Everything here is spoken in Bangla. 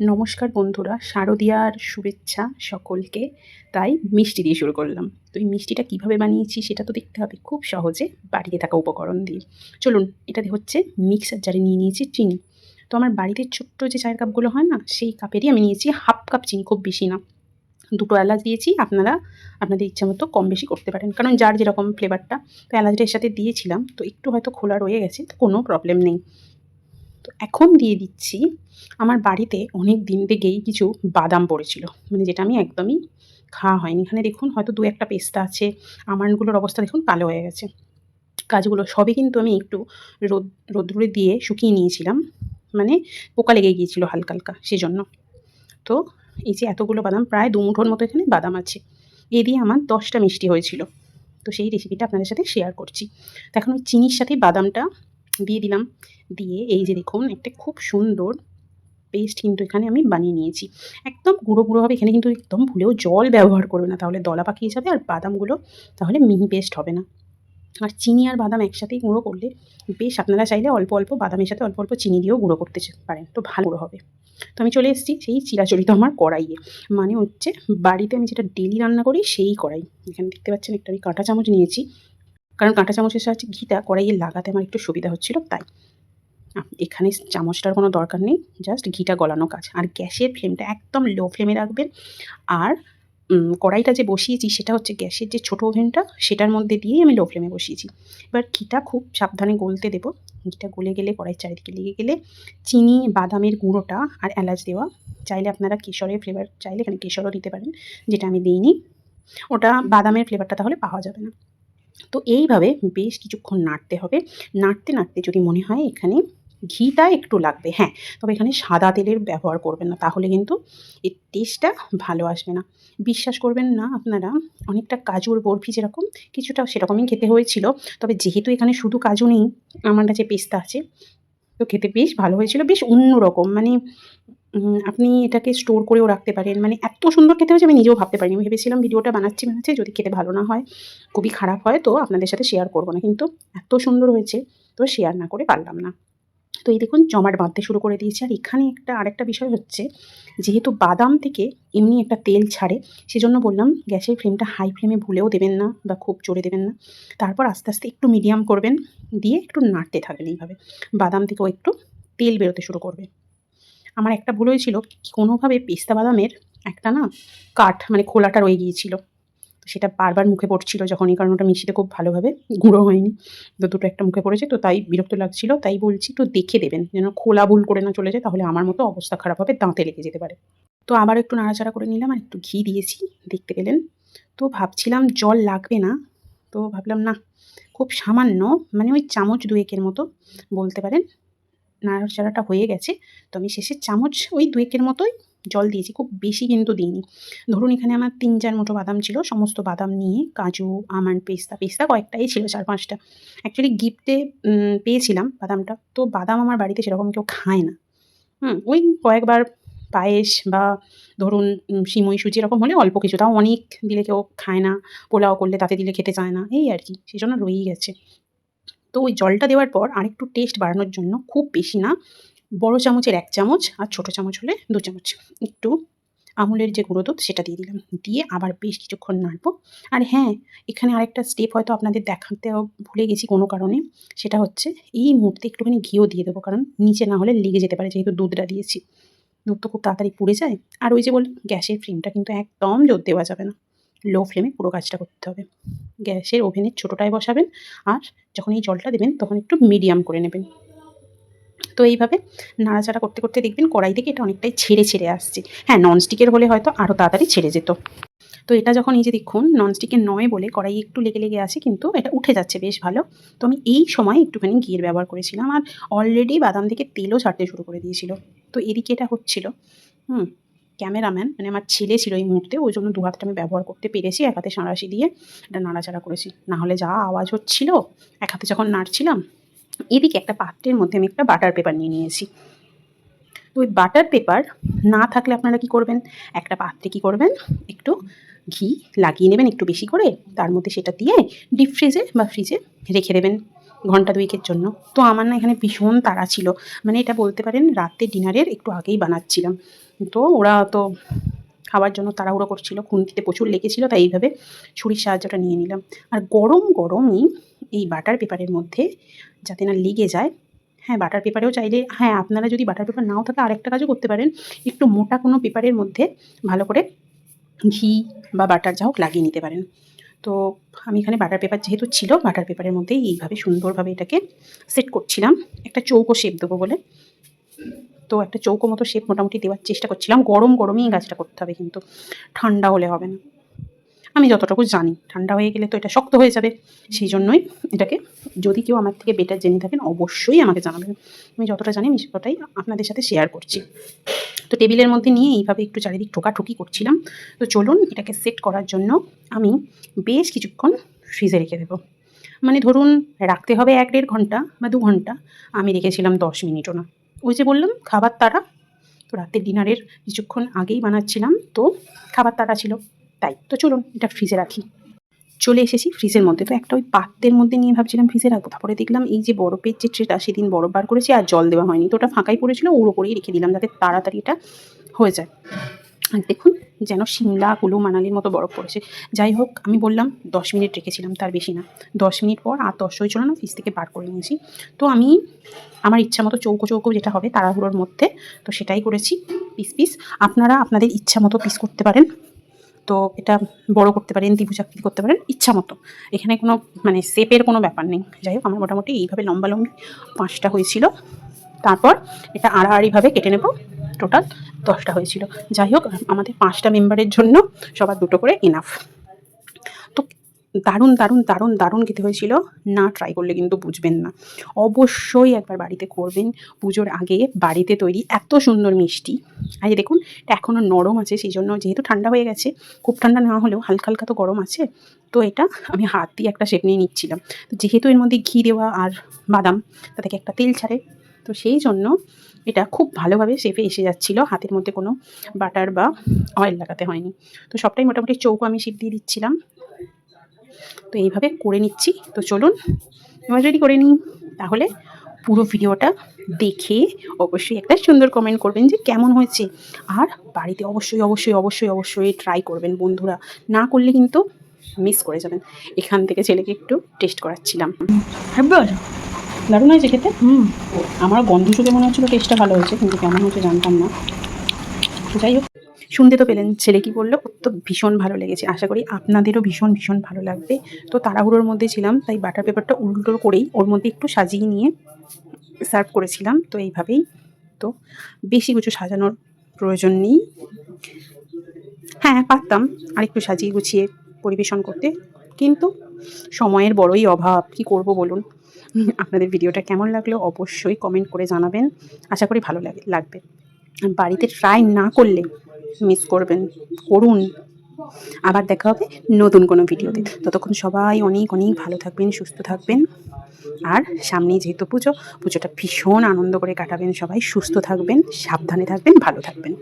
নমস্কার বন্ধুরা, শারদিয়ার শুভেচ্ছা সকলকে। তাই মিষ্টি দিয়ে শুরু করলাম। তো এই মিষ্টিটা কীভাবে বানিয়েছি সেটা তো দেখতে হবে খুব সহজে বাড়িতে থাকা উপকরণ দিয়ে। চলুন, এটা হচ্ছে মিক্সার জারে নিয়ে নিয়েছি চিনি। তো আমার বাড়িতে ছোট্ট যে চায়ের কাপগুলো হয় না, সেই কাপেরই আমি নিয়েছি হাফ কাপ চিনি, খুব বেশি না। দুটো এলাচ দিয়েছি, আপনারা, আপনাদের ইচ্ছা মতো কম বেশি করতে পারেন। কারণ যার যেরকম ফ্লেভারটা তো এলাচটা এর সাথে দিয়েছিলাম, তো একটু হয়তো খোলা রয়ে গেছে, তো কোনো প্রবলেম নেই। তো এখন দিয়ে দিচ্ছি। আমার বাড়িতে অনেক দিন থেকেই কিছু বাদাম পড়েছিল। মানে যেটা আমি একদমই খাওয়া হয়নি। এখানে দেখুন হয়তো দু একটা পেস্তা আছে। আমানগুলোর অবস্থা দেখুন কালো হয়ে গেছে। কাজগুলো সবই কিন্তু আমি একটু রোদ রোদ্রে দিয়ে শুকিয়ে নিয়েছিলাম। মানে পোকা লেগে গিয়েছিল হালকা হালকা সেজন্য। তো এই যে এতগুলো বাদাম, প্রায় দু মুঠোর মতো এখানে বাদাম আছে। এ দিয়ে আমার দশটা মিষ্টি হয়েছিল। তো সেই রেসিপিটা আপনাদের সাথে শেয়ার করছি। তো এখন ওই চিনির সাথে বাদামটা দিয়ে দিলাম। দিয়ে এই যে দেখুন, একটা খুব সুন্দর পেস্ট কিন্তু এখানে আমি বানিয়ে নিয়েছি। একদম গুঁড়ো গুঁড়ো হবে, এখানে কিন্তু একদম ভুলেও জল ব্যবহার করবে না। তাহলে দলা পাকিয়ে যাবে আর বাদামগুলো তাহলে মিহি পেস্ট হবে না। আর চিনি আর বাদাম একসাথেই গুঁড়ো করলে বেশ, আপনারা চাইলে অল্প অল্প বাদামের সাথে অল্প অল্প চিনি দিয়েও গুঁড়ো করতে পারেন। তো ভালো গুঁড়ো হবে। তো আমি চলে এসেছি সেই চিরাচরিত আমার কড়াইয়ে। মানে হচ্ছে বাড়িতে আমি যেটা ডেলি রান্না করি, সেই কড়াই। এখানে দেখতে পাচ্ছেন একটা আমি কাঁটা চামচ নিয়েছি। কারণ কাঁটা চামচের সাহায্যে ঘিটা কড়াইয়ে লাগাতে আমার একটু সুবিধা হচ্ছিল, তাই। এখানে চামচটার কোনো দরকার নেই জাস্ট ঘিটা গলানো কাজ। আর গ্যাসের ফ্লেমটা একদম লো ফ্লেমে রাখবেন। আর কড়াইটা যে বসিয়েছি সেটা হচ্ছে গ্যাসের যে ছোটো ওভেনটা, সেটার মধ্যে দিয়েই আমি লো ফ্লেমে বসিয়েছি। এবার ঘিটা খুব সাবধানে গলতে দেবো। ঘিটা গলে গেলে কড়াইয়ের চারিদিকে লেগে গেলে চিনি, বাদামের গুঁড়োটা আর এলাচ দেওয়া। চাইলে আপনারা কেশরের ফ্লেভার চাইলে এখানে কেশরও দিতে পারেন, যেটা আমি দিইনি। ওটা বাদামের ফ্লেভারটা তাহলে পাওয়া যাবে না। তো এইভাবে বেশ কিছুক্ষণ নাড়তে হবে। নাড়তে নাড়তে যদি মনে হয় এখানে ঘিটা একটু লাগবে হ্যাঁ তবে এখানে সাদা তেলের ব্যবহার করবেন না, তাহলে কিন্তু এর টেস্টটা ভালো আসবে না। বিশ্বাস করবেন না আপনারা, অনেকটা কাজুর বরফি যেরকম, কিছুটা সেরকমই খেতে হয়েছিল, তবে যেহেতু এখানে শুধু কাজু নেই, আমার কাছে পেস্তা আছে, তো খেতে বেশ ভালো হয়েছিল, বেশ অন্যরকম মানে আপনি এটাকে স্টোর করেও রাখতে পারেন। মানে এত সুন্দর খেতে হয়েছে, আমি নিজেও ভাবতে পারিনি। ভেবেছিলাম ভিডিওটা বানাচ্ছি বানাচ্ছি, যদি খেতে ভালো না হয়, খুবই খারাপ হয়, তো আপনাদের সাথে শেয়ার করব না। কিন্তু এত সুন্দর হয়েছে, তো শেয়ার না করে পারলাম না। তো এই দেখুন, জমাট বাঁধতে শুরু করে দিয়েছি। আর এখানে একটা, আরেকটা বিষয় হচ্ছে, যেহেতু বাদাম থেকে এমনি একটা তেল ছাড়ে, সেজন্য বললাম গ্যাসের ফ্লেমটা হাই ফ্লেমে ভুলেও দেবেন না বা খুব জোরে দেবেন না। তারপর আস্তে আস্তে একটু মিডিয়াম করবেন, দিয়ে একটু নাড়তে থাকবেন এইভাবে। বাদাম থেকেও একটু তেল বেরোতে শুরু করবে। আমার একটা ভুল হয়েছিল কোনোভাবে পেস্তা বাদামের একটা না কাঠ মানে খোলাটা রয়ে গিয়েছিল। তো সেটা বারবার মুখে পড়ছিল যখন, এই কারণে ওটা মিশিতে খুব ভালোভাবে গুঁড়ো হয়নি। তো দুটো একটা মুখে পড়েছে, তো তাই বিরক্ত লাগছিল, তাই বলছি তো দেখে দেবেন। যেন খোলা ভুল করে না চলে যায়, তাহলে আমার মতো অবস্থা খারাপ হবে, দাঁতে লেগে যেতে পারে। তো আবার একটু নাড়াচাড়া করে নিলাম আর একটু ঘি দিয়েছি, দেখতে পেলেন। তো ভাবছিলাম জল লাগবে না, তো ভাবলাম না, খুব সামান্য মানে ওই চামচ দুয়েকের মতো, বলতে পারেন। নাড়াচাড়াটা হয়ে গেছে। তো আমি শেষে চামচ ওই দুয়েকের মতোই জল দিয়েছি, খুব বেশি কিন্তু দিইনি। ধরুন এখানে আমার তিন চার মুঠো বাদাম ছিল, সমস্ত বাদাম নিয়ে কাজু আমান পেস্তা পেস্তা কয়েকটাই ছিল, চার পাঁচটা। অ্যাকচুয়ালি গিফটে পেয়েছিলাম বাদামটা, তো বাদাম আমার বাড়িতে সেরকম কেউ খায় না। হুম, ওই কয়েকবার পায়েস বা ধরুন সিমই সুজি এরকম হলে অল্প কিছু, তাও অনেক দিলে কেউ খায় না, পোলাও করলে তাতে দিলে খেতে চায় না, এই আর কি, সেই জন্য রয়েই গেছে। তো ওই জলটা দেওয়ার পর আরেকটু টেস্ট বাড়ানোর জন্য খুব বেশি না। বড় চামচের এক চামচ আর ছোটো চামচ হলে দু চামচ। একটু আমুলের যে গুঁড়ো দুধ সেটা দিয়ে দিলাম। দিয়ে আবার বেশ কিছুক্ষণ নাড়বো। আর হ্যাঁ এখানে আরেকটা স্টেপ হয়তো আপনাদের দেখাতে ভুলে গেছি কোনো কারণে। সেটা হচ্ছে এই মুহূর্তে একটুখানি ঘিও দিয়ে দেবো। কারণ নিচে না হলে লেগে যেতে পারে যেহেতু দুধটা দিয়েছি। দুধ তো খুব তাড়াতাড়ি পুড়ে যায়। আর ওই যে বললাম গ্যাসের ফ্লেমটা কিন্তু একদম জোর দেওয়া যাবে না। লো ফ্লেমে পুরো কাজটা করতে হবে। গ্যাসের ওভেনের ছোটোটায় বসাবেন আর যখন এই জলটা দেবেন তখন একটু মিডিয়াম করে নেবেন। তো এইভাবে নাড়াচাড়া করতে করতে দেখবেন কড়াই থেকে এটা অনেকটাই ছেড়ে ছেড়ে আসছে। হ্যাঁ ননস্টিকের হলে হয়তো আরও তাড়াতাড়ি ছেড়ে যেত। তো এটা যখন এই যে দেখুন ননস্টিকের নয় বলে কড়াই একটু লেগে লেগে আছে কিন্তু এটা উঠে যাচ্ছে বেশ ভালো। তো আমি এই সময় একটুখানি ঘিয়ের ব্যবহার করেছিলাম আর অলরেডি বাদাম থেকে তেলও ছাড়তে শুরু করে দিয়েছিল। তো এদিকে এটা হচ্ছিল। হুম ক্যামেরাম্যান মানে আমার ছেলে ছিল এই মুহূর্তে, ওই জন্য দু হাতটা আমি ব্যবহার করতে পেরেছি, এক হাতে সাঁড়াশি দিয়ে এটা নাড়াচাড়া করেছি। না হলে যা আওয়াজ হচ্ছিল, এক হাতে যখন নাড়ছিলাম, এদিকে একটা পাত্রের মধ্যে আমি একটা বাটার পেপার নিয়ে নিয়েছি। তো ওই বাটার পেপার না থাকলে আপনারা কি করবেন? একটা পাত্রে কি করবেন? একটু ঘি লাগিয়ে নেবেন একটু বেশি করে, তার মধ্যে সেটা দিয়ে ডিপ ফ্রিজে বা ফ্রিজে রেখে দেবেন। ঘণ্টা দুয়েকের জন্য। তো আমার না এখানে ভীষণ তাড়া ছিল। মানে এটা বলতে পারেন, রাতে ডিনারের একটু আগেই বানাচ্ছিলাম। তো ওরা তো খাওয়ার জন্য তাড়াহুড়ো করছিল, খুন্তিতে প্রচুর লেগেছিল, তাই এইভাবে ছুরির সাহায্যটা নিয়ে নিলাম। আর গরম গরমই এই বাটার পেপারের মধ্যে যাতে না লেগে যায় হ্যাঁ বাটার পেপারেও চাইলে হ্যাঁ আপনারা যদি বাটার পেপার নাও থাকে, আরেকটা কাজও করতে পারেন। একটু মোটা কোনো পেপারের মধ্যে ভালো করে ঘি বা বাটার যা হোক লাগিয়ে নিতে পারেন। তো আমি এখানে বাটার পেপার যেহেতু ছিল বাটার পেপারের মধ্যেই এইভাবে সুন্দরভাবে এটাকে সেট করছিলাম। একটা চৌকো শেপ দেবো বলে। তো একটা চৌকো মতো শেপ মোটামুটি দেওয়ার চেষ্টা করছিলাম। গরম গরমই গাছটা করতে হবে কিন্তু, ঠান্ডা হলে হবে না। আমি যতটুকু জানি, ঠান্ডা হয়ে গেলে তো এটা শক্ত হয়ে যাবে। সেই জন্যই এটাকে যদি কেউ আমার থেকে বেটার জেনে থাকেন, অবশ্যই আমাকে জানাবেন। আমি যতটা জানি আমি ততটাই আপনাদের সাথে শেয়ার করছি। তো টেবিলের মধ্যে নিয়ে এইভাবে একটু চারিদিক ঠোকাঠুকি করছিলাম। তো চলুন এটাকে সেট করার জন্য আমি বেশ কিছুক্ষণ ফ্রিজে রেখে দেবো। মানে ধরুন রাখতে হবে এক দেড় ঘণ্টা বা দু ঘণ্টা, আমি রেখেছিলাম দশ মিনিটও না। ওই যে বললাম, খাবার তারা তো রাতের ডিনারের কিছুক্ষণ আগেই বানাচ্ছিলাম, তো খাবার তারা ছিল। তাই, তো চলুন এটা ফ্রিজে রাখি। চলে এসেছি ফ্রিজের মধ্যে। তো একটা ওই পাত্রের মধ্যে নিয়ে ভাবছিলাম ফ্রিজে রাখব তারপরে দেখলাম এই যে বরফের যে ট্রেটা সেদিন বরফ বার করেছি আর জল দেওয়া হয়নি। তো ওটা ফাঁকাই পড়েছিল, ওর ওপরেই রেখে দিলাম যাতে তাড়াতাড়ি এটা হয়ে যায়। আর দেখুন যেন সিমলা, কুলু, মানালির মতো বরফ পড়েছে। যাই হোক, আমি বললাম দশ মিনিট রেখেছিলাম, তার বেশি না। দশ মিনিট পর আর দশ হয়েছিল না ফ্রিজ থেকে বার করে নিয়েছি। তো আমি আমার ইচ্ছা মতো চৌকো চৌকো যেটা হবে তাড়াহুড়োর মধ্যে, তো সেটাই করেছি পিস পিস আপনারা আপনাদের ইচ্ছা মতো পিস করতে পারেন। তো এটা বড় করতে পারেন ত্রিভুজাকৃতি করতে পারেন, ইচ্ছা মতো। এখানে কোনো মানে শেপের কোনো ব্যাপার নেই। যাই হোক, আমার মোটামুটি এইভাবে লম্বা লম্বি পাঁচটা হয়েছিল। তারপর এটা আড়াআড়িভাবে কেটে নেব। টোটাল দশটা হয়েছিল। যাই হোক, আমাদের পাঁচটা মেম্বারের জন্য সবার দুটো করে এনাফ তো দারুণ দারুণ দারুণ দারুণ খেতে হয়েছিল। না ট্রাই করলে কিন্তু বুঝবেন না। অবশ্যই একবার বাড়িতে করবেন পুজোর আগে বাড়িতে তৈরি এত সুন্দর মিষ্টি। আর দেখুন, এটা এখনও নরম আছে সেই জন্য যেহেতু ঠান্ডা হয়ে গেছে, খুব ঠান্ডা না হলেও হালকা হালকা তো গরম আছে, তো এটা আমি হাত দিয়ে একটা শেপ নিয়ে নিচ্ছিলাম। তো যেহেতু এর মধ্যে ঘি দেওয়া আর বাদাম, তা থেকে একটা তেল ছাড়ে, তো সেই জন্য এটা খুব ভালোভাবে শেপে এসে যাচ্ছিল। হাতের মধ্যে কোনো বাটার বা অয়েল লাগাতে হয়নি। তো সবটাই মোটামুটি চৌকো আমি শিপ দিয়ে দিচ্ছিলাম। তো এইভাবে করে নিচ্ছি। তো চলুন, এবার করে নিই, তাহলে পুরো ভিডিওটা দেখে অবশ্যই একটা সুন্দর কমেন্ট করবেন যে কেমন হয়েছে। আর বাড়িতে অবশ্যই অবশ্যই অবশ্যই অবশ্যই ট্রাই করবেন বন্ধুরা। না করলে কিন্তু মিস করে যাবেন। এখান থেকে ছেলেকে একটু টেস্ট করাচ্ছিলাম। দারুণ হয়েছে খেতে? হুম। আমার গন্ধ শুকে মনে হচ্ছিল টেস্টটা ভালো হয়েছে, কিন্তু কেমন হয়েছে জানতাম না। যাই হোক, শুনতে তো পেলেন ছেলে কি বলল তো ভীষণ ভালো লেগেছে। আশা করি আপনাদেরও ভীষণ ভীষণ ভালো লাগবে। তো তাড়াহুড়োর মধ্যে ছিলাম, তাই বাটার পেপারটা উল্টো করেই ওর মধ্যে একটু সাজিয়ে নিয়ে সার্ভ করেছিলাম, তো এইভাবেই। তো বেশি কিছু সাজানোর প্রয়োজন নেই। হ্যাঁ পারতাম আরেকটু সাজিয়ে গুছিয়ে পরিবেশন করতে, কিন্তু সময়ের বড়ই অভাব। কি করব বলুন? আপনাদের ভিডিওটা কেমন লাগল অবশ্যই কমেন্ট করে জানাবেন। আশা করি ভালো লাগে, লাগবে। বাড়িতে ট্রাই না করলে মিস করবেন, করুন। আবার দেখা হবে নতুন কোনো ভিডিওতে। ততক্ষণ সবাই অনেক অনেক ভালো থাকবেন, সুস্থ থাকবেন। আর সামনেই যেহেতু পুজো, পুজোটা ভীষণ আনন্দ করে কাটাবেন সবাই। সুস্থ থাকবেন, সাবধানে থাকবেন, ভালো থাকবেন।